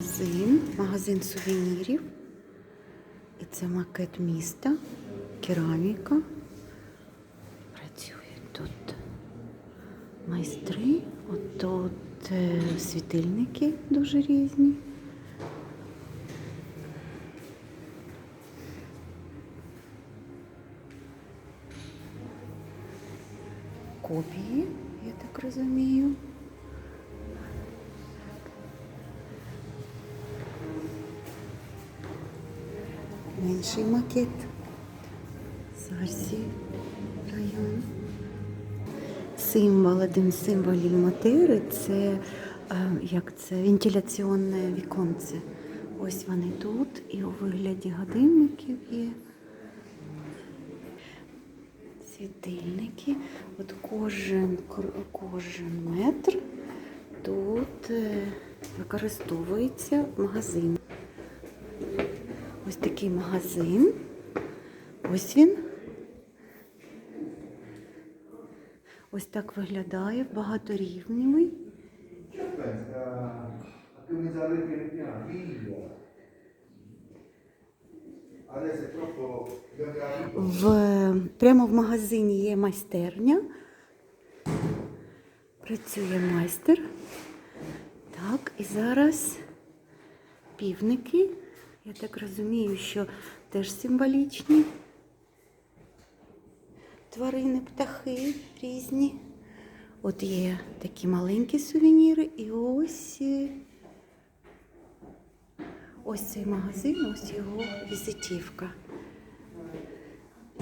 Магазин, магазин сувенірів. І це макет міста, кераміка. Працюють тут майстри. От тут е, світильники дуже різні. Копії, я так розумію. Менший макет. Сарсі район. Символ, один з символів Матери це е, як це вентиляційне віконце. Ось вони тут і у вигляді годинників є. Світильники. От кожен, кожен метр тут е, використовується магазин. Ось такий магазин. Ось він. Ось так виглядає, багаторівневий. В, прямо в магазині є майстерня. Працює майстер. Так, і зараз півники. Я так розумію, що теж символічні. Тварини, птахи різні. От є такі маленькі сувеніри, і ось, е, ось цей магазин, ось його візитівка.